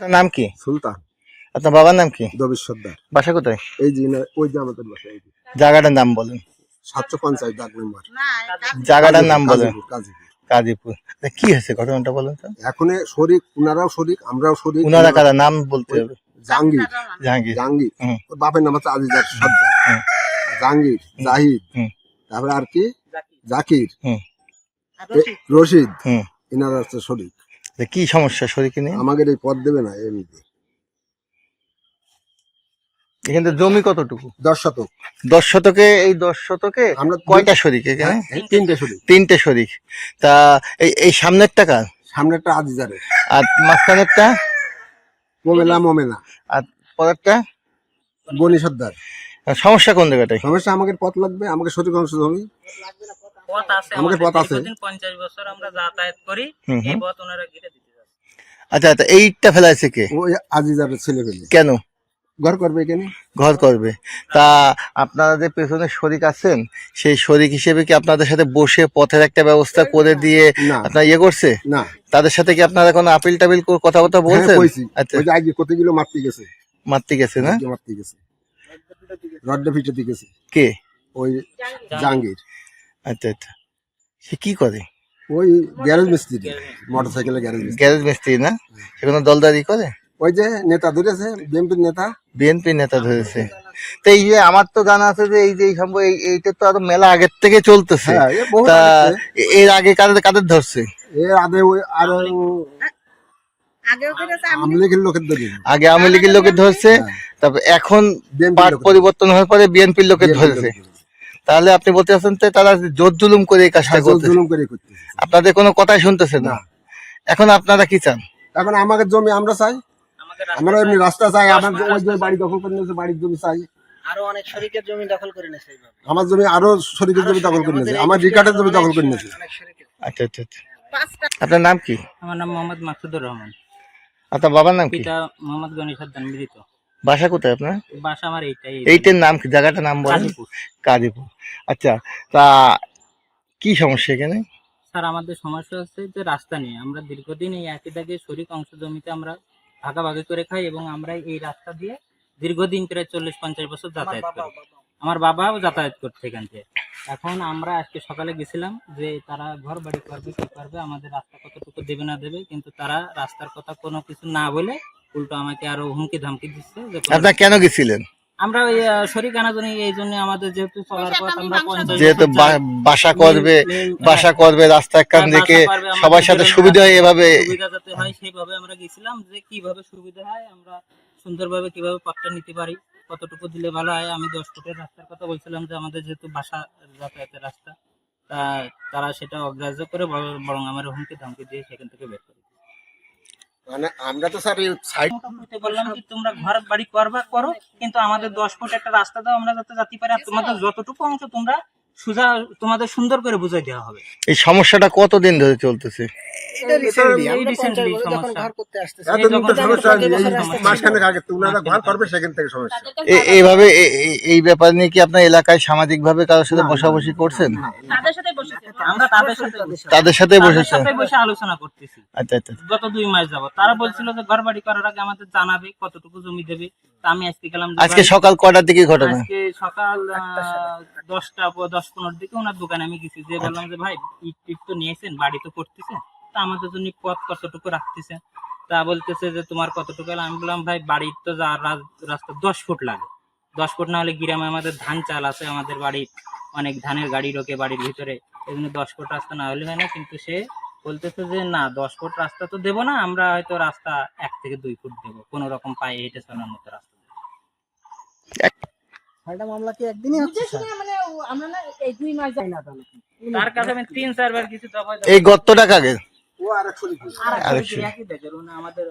আপনার নাম কি? সুলতান। আপনার বাবার নাম কি? দবির সর্দার। বাসা কোথায়? এই যে ওই যে আমাদের বাসা জায়গাটার নাম বলেন। সাতশো পঞ্চাশ ডাক নম্বর। জায়গাটার নাম বলেন। কাজীপুর, কাজীপুর কি হয়েছে ঘটনাটা বলেন তো? এখন শরিক উনারাও শরিক আমরাও শরিক। উনারা কারা? নাম বলতে হবে। জাহাঙ্গীর। জাহাঙ্গীর। জাহাঙ্গীর। হুম। ওর বাপের নাম হচ্ছে আজিজার সর্দার। হুম। জাহাঙ্গীর জাহিদ। হুম। তারপরে আর কি? জাকির। রশিদ। হুম। এনারা হচ্ছে শরিক। কি সমস্যা শরীরকে নিয়ে? আমাদের এই পদ দেবে না এমনিতে। এখানে জমি কতটুকু? দশ শতক। দশ শতকে এই দশ শতকে আমরা কয়টা শরিক এখানে তিনটে শরিক তিনটে শরিক তা এই এই সামনের টাকা সামনেরটা আজিজারের। আর মাঝখানেরটা? মোমেলা মোমেনা আর পরেরটা? বনি সর্দার। সমস্যা কোন জায়গাটায়? সমস্যা আমাকে পথ লাগবে আমাকে শরিক অংশ জমি পথ আছে আমাদের পথ আছে। পঞ্চাশ বছর আমরা যাতায়াত করি এই পথ ওনারা ঘিরে দিতে আচ্ছা আচ্ছা এইটা ফেলাইছে কে? ওই আজিজারের ছেলে পেলে কেন? ঘর করবে এখানে ঘর করবে। তা আপনারা যে পেছনে শরিক আছেন সেই শরিক হিসেবে কি আপনাদের সাথে বসে পথের একটা ব্যবস্থা করে দিয়ে আপনার ইয়ে করছে? না। তাদের সাথে কি আপনারা কোনো আপিল টাপিল করে কথাবার্তা হ্যাঁ বলছেন? আচ্ছা। ওই যে আগে কতগুলো মারতে গেছে? মারতে গেছে না? মারতে গেছে। রড্ডা পিটাতে গেছে কে? ওই জাহাঙ্গীর। আচ্ছা আচ্ছা। সে কি করে? ওই গ্যারেজ মিস্ত্রি মোটর সাইকেলের গ্যারেজ গ্যারেজ মিস্ত্রি না? সে কোনো দলদারি করে? ওই যে নেতা ধরেছে বিএনপির নেতা। বিএনপি নেতা ধরেছে। তো এই যে আমার তো জানা আছে যে এই যে এই সম্ভব এইটা তো আরও মেলা আগের থেকে চলতেছে। হ্যাঁ তা এর আগে কাদের কাদের ধরছে? এ আদে ওই আর আমলিগের লোকের ধরে। আগে আওয়ামী লীগের লোকে ধরছে হ্যাঁ। তারপর এখন বিএনপির লোকের পরিবর্তন হওয়ার পরে বিএনপির বিএনপির লোকের ধরেছে। তাহলে আপনি বলতে চাচ্ছেন যে তারা জোর জুলুম করে এই কাজটা হ্যাঁ, জোর জুলুম করে করতেছে। আপনাদের কোনো কথাই শুনতেছে না। এখন আপনারা কি চান? এখন আমাদের জমি আমরা চাই। আমরা এমনি রাস্তা চাই আমার ওই যে বাড়ি দখল করে নিয়েছে বাড়ির জমি চাই। আরও অনেক শরীকের জমি দখল করে নিয়েছে আমার জমি আরও শরীরের জমি দখল করে নিয়েছে। আমার রিকার্ডের জমি দখল করে নিয়েছে। আচ্ছা আচ্ছা আচ্ছা। আপনার নাম কি? আমার নাম মোহাম্মদ মাকসুদুর রহমান। আপনার বাবার নাম কি? পিতা মোহাম্মদ গনি সর্দার মৃত বাসা কোথায় আপনার? বাসা আমার এইটাই এইটার নাম কি? জায়গাটার নাম বলেন। কাজীপুর। আচ্ছা তা কি সমস্যা এখানে? স্যার আমাদের সমস্যা হচ্ছে যে রাস্তা নিয়ে আমরা দীর্ঘদিন এই একই দাগে শরিক অংশ জমিতে আমরা ভাগাভাগি করে খাই এবং আমরা এই রাস্তা দিয়ে দীর্ঘদিন প্রায় চল্লিশ পঞ্চাশ বছর যাতায়াত করি। আমার বাবাও যাতায়াত করছে এখান থেকে। এখন আমরা আজকে সকালে গেছিলাম যে তারা ঘর বাড়ি করবে কি করবে আমাদের রাস্তা কতটুকু দেবে না দেবে কিন্তু তারা রাস্তার কথা কোনো কিছু না বলে উল্টো আমাকে আরও হুমকি ধামকি দিচ্ছে আপনার কেন গেছিলেন আমরা ওই এই জন্য আমাদের যেহেতু চলার পথ আমরা যেহেতু। বাসা করবে বাসা করবে রাস্তা কান দিকে সবার সাথে সুবিধা হয় এভাবে সুবিধা যাতে হয় সেইভাবে আমরা গেছিলাম যে কীভাবে সুবিধা হয় আমরা সুন্দরভাবে কীভাবে পথটা নিতে পারি কতটুকু দিলে ভালো হয় আমি দশ ফুটের রাস্তার কথা বলছিলাম যে আমাদের যেহেতু বাসা যাতায়াতের রাস্তা তা তারা সেটা অগ্রাহ্য করে বর- বরং আমার হুমকি ধামকি দিয়ে সেখান থেকে বের করে। মানে আমরা তো স্যার সাইড বললাম কি তোমরা ঘর বাড়ি করবা করো কিন্তু আমাদের দশ ফুট একটা রাস্তা দাও আমরা যাতে যেতে পারি আর তোমাদের যতটুকু অংশ তোমরা সুজা তোমাদের সুন্দর করে বুঝাই দেওয়া হবে। এই সমস্যাটা কতদিন ধরে চলতেছে? এটা recently, আমরা recently যখন ঘর করতে আসতেছি, এতদিন তো সমস্যা হয়নি এই রাস্তা মাসখানেক আগে উনারা ঘর করবে সেখান থেকে সমস্যা। এইভাবে এই ব্যাপার নিয়ে কি আপনার এলাকায় সামাজিক ভাবে কারোর সাথে বসাবসি করছেন? তাদের সাথে বসেছি আমরা তাদের সাথে তাদের সাথে বসেছেন বসে আলোচনা করতেছি। আচ্ছা আচ্ছা গত দুই মাস যাব তারা বলছিল যে ঘর বাড়ি করার আগে আমাদের জানাবে কতটুকু জমি দেবে। তা আমি আজকে গেলাম আজকে সকাল কটার দিকে ঘটনা? আজকে সকাল আহ, দশটা দশ পনেরো দিকে ওনার দোকানে আমি গেছি। যে বললাম যে ভাই ইট টিট তো নিয়েছেন বাড়ি তো করতেছেন। তা আমাদের জন্য পথ কতটুকু রাখতেছে? তা বলতেছে যে তোমার কতটুকু হলো? আমি বললাম ভাই বাড়ির তো যা রাস্তা দশ ফুট লাগে। দশ ফুট না হলে গ্রামে আমাদের ধান চাল আছে আমাদের বাড়ির অনেক ধানের গাড়ি ঢোকে বাড়ির ভিতরে। এই জন্য দশ ফুট রাস্তা না হলে হয় না। কিন্তু সে বলতেছে যে না দশ ফুট রাস্তা তো দেবো না আমরা হয়তো রাস্তা এক থেকে দুই ফুট দেবো। কোনো রকম পায়ে হেঁটে চলার মতো রাস্তা ছয়টা মামলা কি একদিনই হচ্ছে? স্যার? তার কাছে আমি তিন চারবার কিছু এই গর্তটা কাকে? ও আর এক শরীর আর। একই দেখে আমাদের